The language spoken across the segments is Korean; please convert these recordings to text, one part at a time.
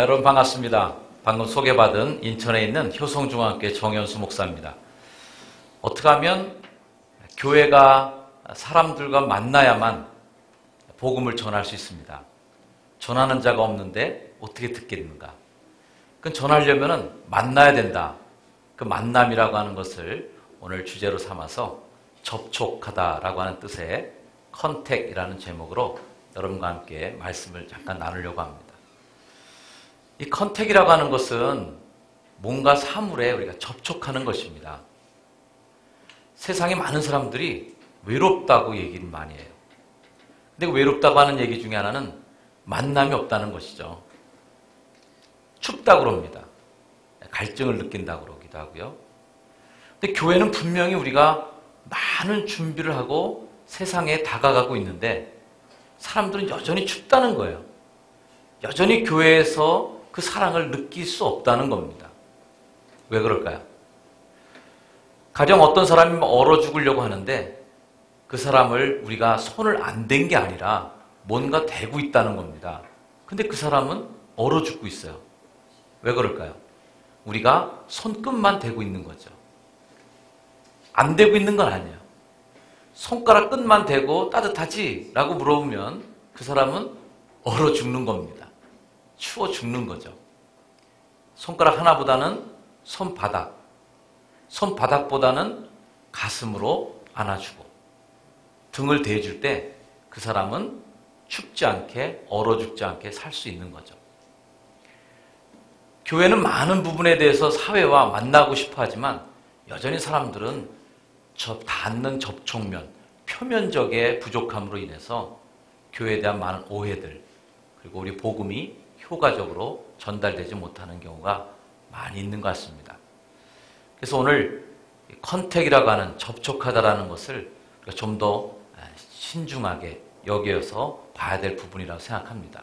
아, 여러분 반갑습니다. 방금 소개받은 인천에 있는 효성중학교 정현수 목사입니다. 어떻게 하면 교회가 사람들과 만나야만 복음을 전할 수 있습니다. 전하는 자가 없는데 어떻게 듣겠는가? 그 전하려면 만나야 된다. 그 만남이라고 하는 것을 오늘 주제로 삼아서 접촉하다라고 하는 뜻의 컨택이라는 제목으로 여러분과 함께 말씀을 잠깐 나누려고 합니다. 이 컨택이라고 하는 것은 뭔가 사물에 우리가 접촉하는 것입니다. 세상에 많은 사람들이 외롭다고 얘기를 많이 해요. 근데 그 외롭다고 하는 얘기 중에 하나는 만남이 없다는 것이죠. 춥다고 그럽니다. 갈증을 느낀다고 그러기도 하고요. 근데 교회는 분명히 우리가 많은 준비를 하고 세상에 다가가고 있는데 사람들은 여전히 춥다는 거예요. 여전히 교회에서 그 사랑을 느낄 수 없다는 겁니다. 왜 그럴까요? 가령 어떤 사람이 얼어 죽으려고 하는데 그 사람을 우리가 손을 안 댄 게 아니라 뭔가 대고 있다는 겁니다. 근데 그 사람은 얼어 죽고 있어요. 왜 그럴까요? 우리가 손끝만 대고 있는 거죠. 안 대고 있는 건 아니에요. 손가락 끝만 대고 따뜻하지? 라고 물어보면 그 사람은 얼어 죽는 겁니다. 추워 죽는 거죠. 손가락 하나보다는 손바닥, 손바닥보다는 가슴으로 안아주고 등을 대줄 때 그 사람은 춥지 않게 얼어 죽지 않게 살 수 있는 거죠. 교회는 많은 부분에 대해서 사회와 만나고 싶어 하지만 여전히 사람들은 저 닿는 접촉면, 표면적의 부족함으로 인해서 교회에 대한 많은 오해들, 그리고 우리 복음이 효과적으로 전달되지 못하는 경우가 많이 있는 것 같습니다. 그래서 오늘 컨택이라고 하는 접촉하다라는 것을 좀 더 신중하게 여겨서 봐야 될 부분이라고 생각합니다.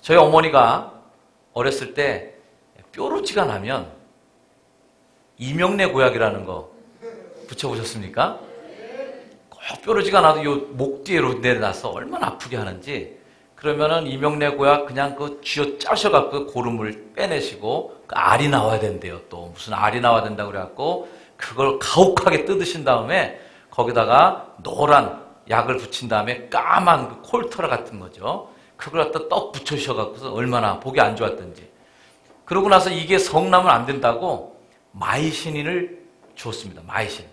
저희 어머니가 어렸을 때 뾰루지가 나면 이명래 고약이라는 거 붙여보셨습니까? 꼭 뾰루지가 나도 요 목 뒤에 로 내려놔서 얼마나 아프게 하는지 그러면은 이명래 고약 그냥 그 쥐어 짜셔갖고 고름을 빼내시고 그 알이 나와야 된대요. 또 무슨 알이 나와야 된다고 그래갖고 그걸 가혹하게 뜯으신 다음에 거기다가 노란 약을 붙인 다음에 까만 그 콜터라 같은 거죠. 그걸 갖다 떡 붙여주셔갖고서 얼마나 보기 안 좋았던지. 그러고 나서 이게 성나면 안 된다고 마이신인을 줬습니다. 마이신.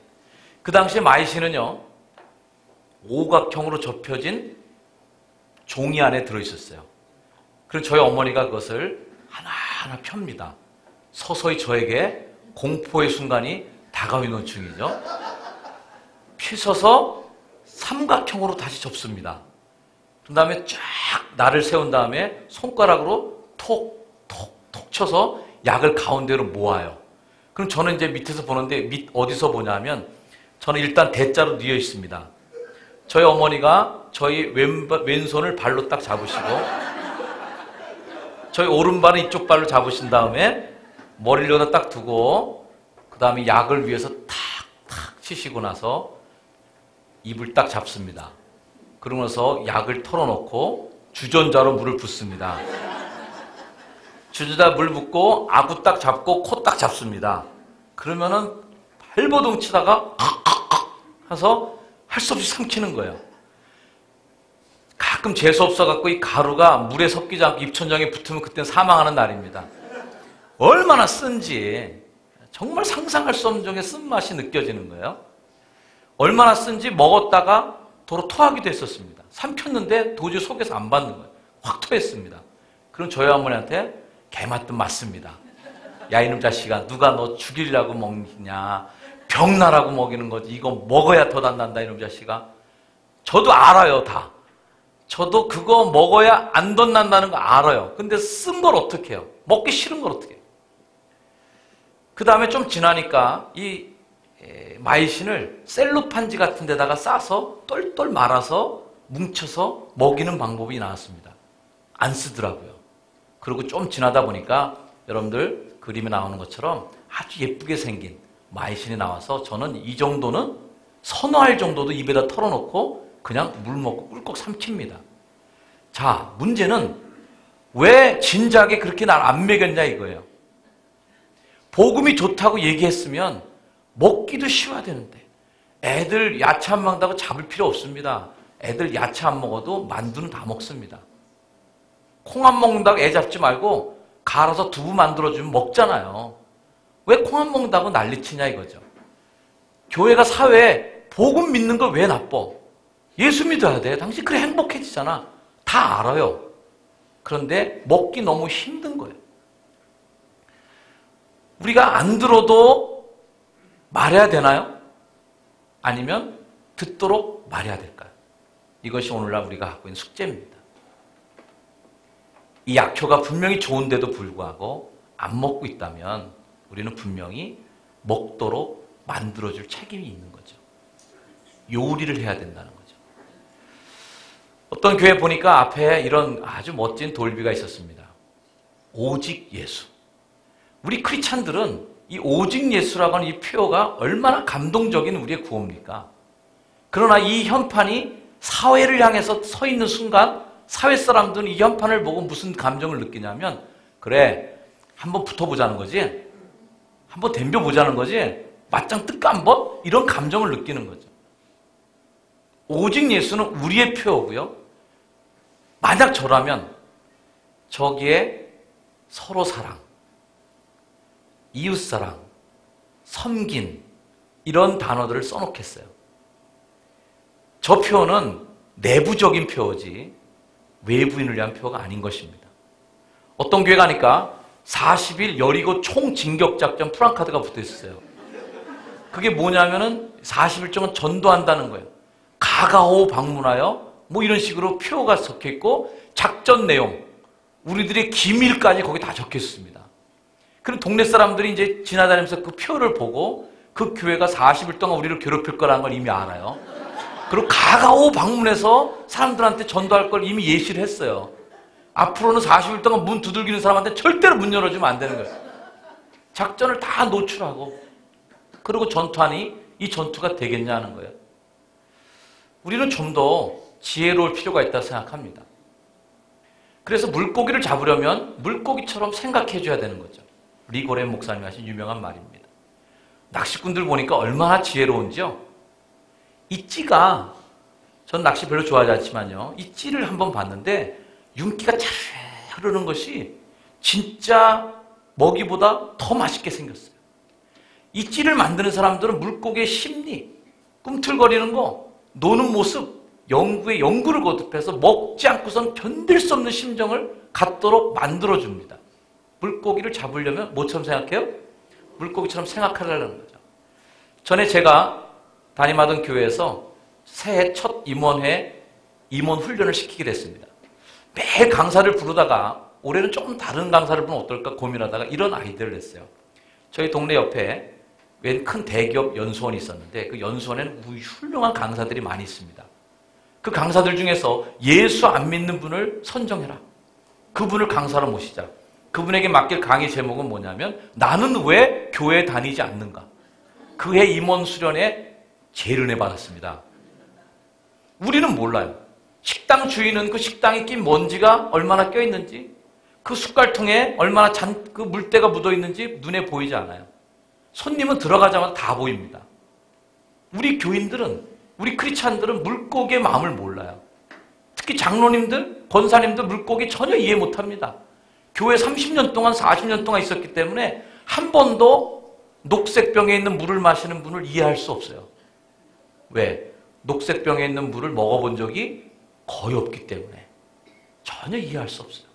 그 당시에 마이신은요, 오각형으로 접혀진 종이 안에 들어있었어요. 그래서 저희 어머니가 그것을 하나하나 펴니다. 서서히 저에게 공포의 순간이 다가오는 중이죠. 피서서 삼각형으로 다시 접습니다. 그 다음에 쫙 날을 세운 다음에 손가락으로 톡, 톡, 톡 쳐서 약을 가운데로 모아요. 그럼 저는 이제 밑에서 보는데 밑 어디서 보냐면 저는 일단 대자로 뉘어 있습니다. 저희 어머니가 저희 왼, 왼손을 발로 딱 잡으시고 저희 오른발은 이쪽 발로 잡으신 다음에 머리를 여기다 딱 두고 그 다음에 약을 위해서 탁탁 치시고 나서 입을 딱 잡습니다. 그러면서 약을 털어놓고 주전자로 물을 붓습니다. 주전자 물 붓고 아구 딱 잡고 코 딱 잡습니다. 그러면은 발버둥 치다가 해서 할 수 없이 삼키는 거예요. 가끔 재수 없어갖고 이 가루가 물에 섞이지 않고 입천장에 붙으면 그때는 사망하는 날입니다. 얼마나 쓴지 정말 상상할 수 없는 정도의 쓴맛이 느껴지는 거예요. 얼마나 쓴지 먹었다가 도로 토하기도 했었습니다. 삼켰는데 도저히 속에서 안 받는 거예요. 확 토했습니다. 그럼 저희 어머니한테 개맞든 맞습니다. 야 이놈 자식아 누가 너 죽이려고 먹냐 병나라고 먹이는 거지 이거 먹어야 더 단단다 이놈 자식아 저도 알아요 다 저도 그거 먹어야 안 덧난다는 거 알아요. 근데 쓴 걸 어떻게 해요? 먹기 싫은 걸 어떻게 해요? 그 다음에 좀 지나니까 이 마이신을 셀로판지 같은 데다가 싸서 똘똘 말아서 뭉쳐서 먹이는 방법이 나왔습니다. 안 쓰더라고요. 그리고 좀 지나다 보니까 여러분들 그림에 나오는 것처럼 아주 예쁘게 생긴 마이신이 나와서 저는 이 정도는 선호할 정도도 입에다 털어놓고 그냥 물 먹고 꿀꺽 삼킵니다. 자, 문제는 왜 진작에 그렇게 날 안 먹였냐 이거예요. 복음이 좋다고 얘기했으면 먹기도 쉬워야 되는데 애들 야채 안 먹는다고 잡을 필요 없습니다. 애들 야채 안 먹어도 만두는 다 먹습니다. 콩 안 먹는다고 애 잡지 말고 갈아서 두부 만들어주면 먹잖아요. 왜 콩 안 먹는다고 난리치냐 이거죠. 교회가 사회에 복음 믿는 거 왜 나빠? 예수 믿어야 돼. 당신 그래 행복해지잖아. 다 알아요. 그런데 먹기 너무 힘든 거예요. 우리가 안 들어도 말해야 되나요? 아니면 듣도록 말해야 될까요? 이것이 오늘날 우리가 갖고 있는 숙제입니다. 이 약효가 분명히 좋은데도 불구하고 안 먹고 있다면 우리는 분명히 먹도록 만들어줄 책임이 있는 거죠. 요리를 해야 된다는 거죠. 어떤 교회 보니까 앞에 이런 아주 멋진 돌비가 있었습니다. 오직 예수. 우리 크리찬들은 이 오직 예수라고 하는 이 표어가 얼마나 감동적인 우리의 구호입니까? 그러나 이 현판이 사회를 향해서 서 있는 순간 사회 사람들은 이 현판을 보고 무슨 감정을 느끼냐면 그래 한번 붙어보자는 거지 한번 덤벼보자는 거지 맞짱 뜰까 한번 이런 감정을 느끼는 거죠. 오직 예수는 우리의 표어고요. 만약 저라면 저기에 서로 사랑, 이웃사랑, 섬긴 이런 단어들을 써놓겠어요. 저 표현은 내부적인 표어지 외부인을 위한 표가 아닌 것입니다. 어떤 교회 가니까 40일 여리고 총진격작전 프랑카드가 붙어 있었어요. 그게 뭐냐면은 40일 동안 전도한다는 거예요. 가가호 방문하여 뭐 이런 식으로 표가 적혀 있고 작전 내용, 우리들의 기밀까지 거기 다 적혀 있습니다. 그럼 동네 사람들이 이제 지나다니면서 그 표를 보고 그 교회가 40일 동안 우리를 괴롭힐 거라는 걸 이미 알아요. 그리고 가가오 방문해서 사람들한테 전도할 걸 이미 예시를 했어요. 앞으로는 40일 동안 문 두들기는 사람한테 절대로 문 열어주면 안 되는 거예요. 작전을 다 노출하고 그리고 전투하니 이 전투가 되겠냐는 거예요. 우리는 좀더 지혜로울 필요가 있다고 생각합니다. 그래서 물고기를 잡으려면 물고기처럼 생각해 줘야 되는 거죠. 리고렌 목사님이 하신 유명한 말입니다. 낚시꾼들 보니까 얼마나 지혜로운지요. 이 찌가 전 낚시 별로 좋아하지 않지만요. 이 찌를 한번 봤는데 윤기가 잘 흐르는 것이 진짜 먹이보다 더 맛있게 생겼어요. 이 찌를 만드는 사람들은 물고기의 심리, 꿈틀거리는 거, 노는 모습, 연구에 연구를 거듭해서 먹지 않고선 견딜 수 없는 심정을 갖도록 만들어줍니다. 물고기를 잡으려면 뭐처럼 생각해요? 물고기처럼 생각하려는 거죠. 전에 제가 담임하던 교회에서 새해 첫 임원회 임원 훈련을 시키게 됐습니다. 매일 강사를 부르다가 올해는 조금 다른 강사를 부르면 어떨까 고민하다가 이런 아이디어를 냈어요. 저희 동네 옆에 웬 큰 대기업 연수원이 있었는데 그 연수원에는 훌륭한 강사들이 많이 있습니다. 그 강사들 중에서 예수 안 믿는 분을 선정해라. 그분을 강사로 모시자. 그분에게 맡길 강의 제목은 뭐냐면 나는 왜 교회 다니지 않는가? 그해 임원 수련에 재련해 받았습니다. 우리는 몰라요. 식당 주인은 그 식당에 낀 먼지가 얼마나 껴 있는지, 그 숟갈통에 얼마나 잔, 그 물때가 묻어 있는지 눈에 보이지 않아요. 손님은 들어가자마자 다 보입니다. 우리 교인들은, 우리 크리스찬들은 물고기의 마음을 몰라요. 특히 장로님들, 권사님들 물고기 전혀 이해 못 합니다. 교회 30년 동안, 40년 동안 있었기 때문에 한 번도 녹색병에 있는 물을 마시는 분을 이해할 수 없어요. 왜? 녹색병에 있는 물을 먹어본 적이 거의 없기 때문에 전혀 이해할 수 없어요.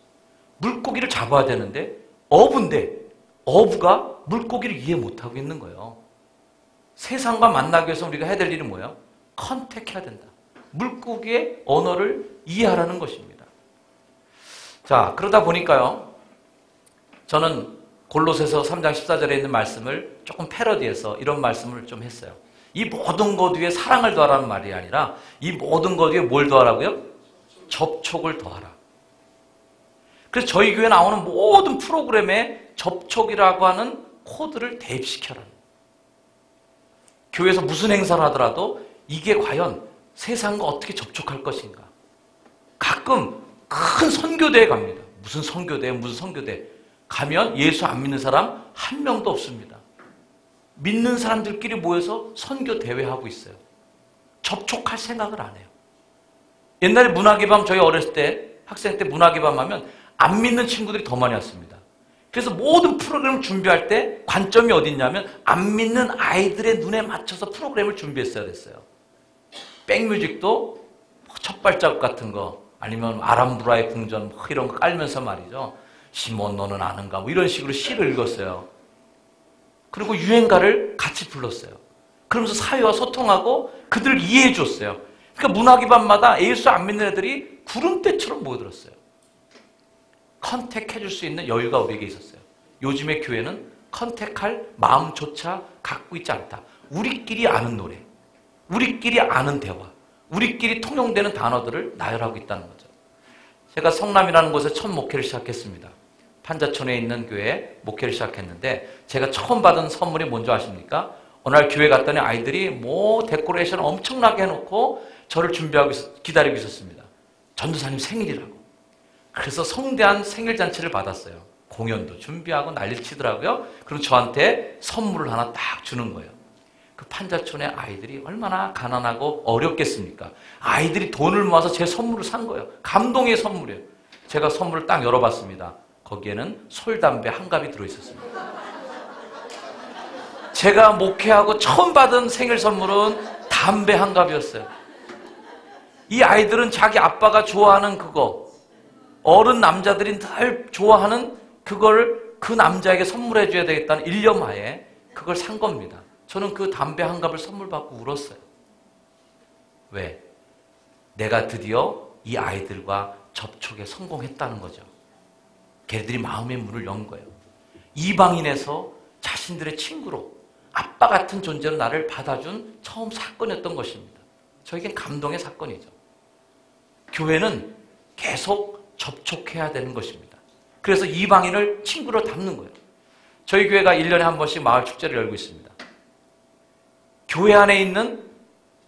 물고기를 잡아야 되는데 어부인데 어부가 물고기를 이해 못하고 있는 거예요. 세상과 만나기 위해서 우리가 해야 될 일은 뭐예요? 컨택해야 된다. 물고기의 언어를 이해하라는 것입니다. 자, 그러다 보니까요. 저는 골로새서 3장 14절에 있는 말씀을 조금 패러디해서 이런 말씀을 좀 했어요. 이 모든 것 위에 사랑을 더하라는 말이 아니라 이 모든 것 위에 뭘 더하라고요? 접촉을 더하라. 그래서 저희 교회 나오는 모든 프로그램에 접촉이라고 하는 코드를 대입시켜라. 교회에서 무슨 행사를 하더라도 이게 과연 세상과 어떻게 접촉할 것인가. 가끔 큰 선교대에 갑니다. 무슨 선교대, 무슨 선교대. 가면 예수 안 믿는 사람 한 명도 없습니다. 믿는 사람들끼리 모여서 선교 대회하고 있어요. 접촉할 생각을 안 해요. 옛날에 문학의 밤 저희 어렸을 때 학생 때 문학의 밤 하면 안 믿는 친구들이 더 많이 왔습니다. 그래서 모든 프로그램을 준비할 때 관점이 어디 있냐면 안 믿는 아이들의 눈에 맞춰서 프로그램을 준비했어야 됐어요. 백뮤직도 뭐첫 발자국 같은 거 아니면 아람브라의 궁전 뭐 이런 거 깔면서 말이죠. 시몬 너는 아는가 뭐 이런 식으로 시를 읽었어요. 그리고 유행가를 같이 불렀어요. 그러면서 사회와 소통하고 그들을 이해해 줬어요. 그러니까 문학의 밤마다 예수 안 믿는 애들이 구름대처럼 모여들었어요. 컨택해 줄 수 있는 여유가 우리에게 있었어요. 요즘의 교회는 컨택할 마음조차 갖고 있지 않다. 우리끼리 아는 노래, 우리끼리 아는 대화, 우리끼리 통용되는 단어들을 나열하고 있다는 거죠. 제가 성남이라는 곳에 첫 목회를 시작했습니다. 판자촌에 있는 교회에 목회를 시작했는데 제가 처음 받은 선물이 뭔지 아십니까? 어느 날 교회 갔더니 아이들이 뭐 데코레이션 엄청나게 해놓고 저를 준비하고 있, 기다리고 있었습니다. 전도사님 생일이라고. 그래서 성대한 생일 잔치를 받았어요. 공연도 준비하고 난리 치더라고요. 그리고 저한테 선물을 하나 딱 주는 거예요. 그 판자촌의 아이들이 얼마나 가난하고 어렵겠습니까? 아이들이 돈을 모아서 제 선물을 산 거예요. 감동의 선물이에요. 제가 선물을 딱 열어봤습니다. 거기에는 솔담배 한 갑이 들어있었습니다. 제가 목회하고 처음 받은 생일 선물은 담배 한 갑이었어요. 이 아이들은 자기 아빠가 좋아하는 그거, 어른 남자들이 늘 좋아하는 그걸 그 남자에게 선물해 줘야 되겠다는 일념하에 그걸 산 겁니다. 저는 그 담배 한 갑을 선물 받고 울었어요. 왜? 내가 드디어 이 아이들과 접촉에 성공했다는 거죠. 걔들이 마음의 문을 연 거예요. 이방인에서 자신들의 친구로 아빠 같은 존재로 나를 받아준 처음 사건이었던 것입니다. 저에겐 감동의 사건이죠. 교회는 계속 접촉해야 되는 것입니다. 그래서 이방인을 친구로 담는 거예요. 저희 교회가 1년에 한 번씩 마을 축제를 열고 있습니다. 교회 안에 있는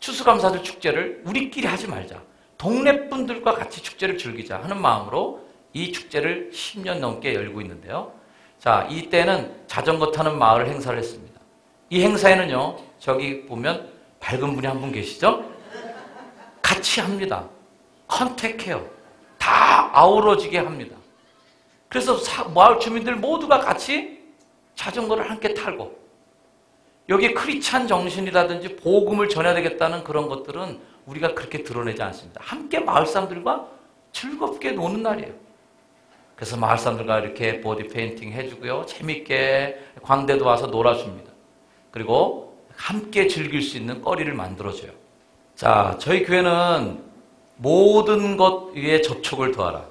추수감사절 축제를 우리끼리 하지 말자. 동네 분들과 같이 축제를 즐기자 하는 마음으로 이 축제를 10년 넘게 열고 있는데요. 자, 이때는 자전거 타는 마을 행사를 했습니다. 이 행사에는요, 저기 보면 밝은 분이 한 분 계시죠? 같이 합니다. 컨택해요. 다 아우러지게 합니다. 그래서 마을 주민들 모두가 같이 자전거를 함께 탈고 여기 크리찬 정신이라든지 복음을 전해야 되겠다는 그런 것들은 우리가 그렇게 드러내지 않습니다. 함께 마을 사람들과 즐겁게 노는 날이에요. 그래서 마을 사람들과 이렇게 보디 페인팅 해주고요. 재밌게 광대도 와서 놀아줍니다. 그리고 함께 즐길 수 있는 거리를 만들어줘요. 자, 저희 교회는 모든 것 위에 접촉을 더하라.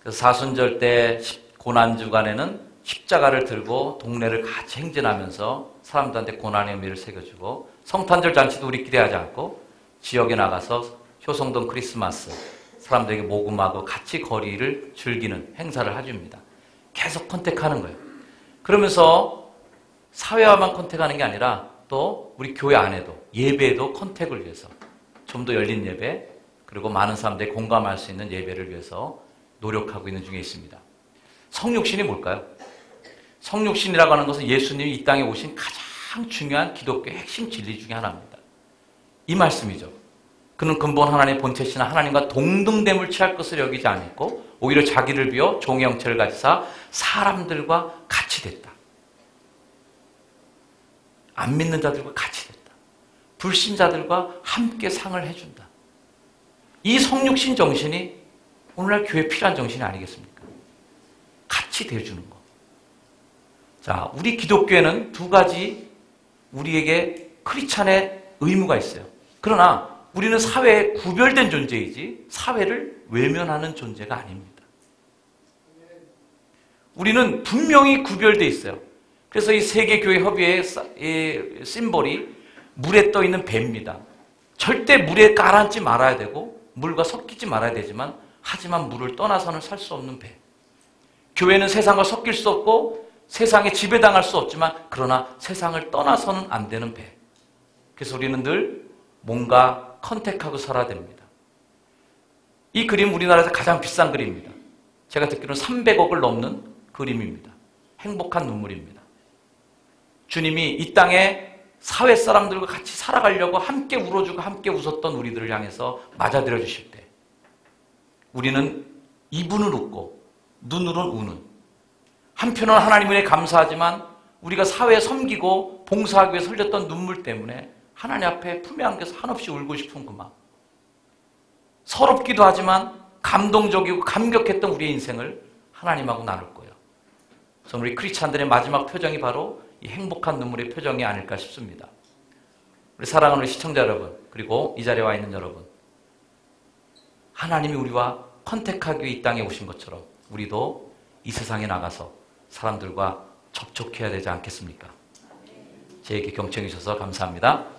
그래서 사순절 때 고난주간에는 십자가를 들고 동네를 같이 행진하면서 사람들한테 고난의 의미를 새겨주고 성탄절 잔치도 우리끼리 하지 않고 지역에 나가서 효성동 크리스마스 사람들에게 모금하고 같이 거리를 즐기는 행사를 해줍니다. 계속 컨택하는 거예요. 그러면서 사회와만 컨택하는 게 아니라 또 우리 교회 안에도 예배에도 컨택을 위해서 좀 더 열린 예배 그리고 많은 사람들이 공감할 수 있는 예배를 위해서 노력하고 있는 중에 있습니다. 성육신이 뭘까요? 성육신이라고 하는 것은 예수님이 이 땅에 오신 가장 중요한 기독교의 핵심 진리 중에 하나입니다. 이 말씀이죠. 그는 근본 하나님의 본체시나 하나님과 동등됨을 취할 것을 여기지 않았고 오히려 자기를 비워 종의 형체를 가지사 사람들과 같이 됐다. 안 믿는 자들과 같이 됐다. 불신자들과 함께 상을 해준다. 이 성육신 정신이 오늘날 교회 필요한 정신이 아니겠습니까? 같이 대주는 거. 자, 우리 기독교에는 두 가지 우리에게 크리찬의 의무가 있어요. 그러나 우리는 사회에 구별된 존재이지 사회를 외면하는 존재가 아닙니다. 우리는 분명히 구별돼 있어요. 그래서 이 세계교회 협의회 의 심볼이 물에 떠 있는 배입니다. 절대 물에 가라앉지 말아야 되고 물과 섞이지 말아야 되지만 하지만 물을 떠나서는 살 수 없는 배. 교회는 세상과 섞일 수 없고 세상에 지배당할 수 없지만 그러나 세상을 떠나서는 안 되는 배. 그래서 우리는 늘 뭔가 컨택하고 살아야 됩니다. 이 그림 우리나라에서 가장 비싼 그림입니다. 제가 듣기로는 300억을 넘는 그림입니다. 행복한 눈물입니다. 주님이 이 땅에 사회 사람들과 같이 살아가려고 함께 울어주고 함께 웃었던 우리들을 향해서 맞아들여 주실 때 우리는 입으로 웃고 눈으로는 우는 한편은 하나님 은혜 감사하지만 우리가 사회에 섬기고 봉사하기 위해 흘렸던 눈물 때문에 하나님 앞에 품에 안겨서 한없이 울고 싶은 그 마음 서럽기도 하지만 감동적이고 감격했던 우리의 인생을 하나님하고 나눌 거예요. 그래서 우리 크리스찬들의 마지막 표정이 바로 이 행복한 눈물의 표정이 아닐까 싶습니다. 우리 사랑하는 시청자 여러분, 그리고 이 자리에 와 있는 여러분, 하나님이 우리와 컨택하기 위해 이 땅에 오신 것처럼 우리도 이 세상에 나가서 사람들과 접촉해야 되지 않겠습니까? 제게 경청해 주셔서 감사합니다.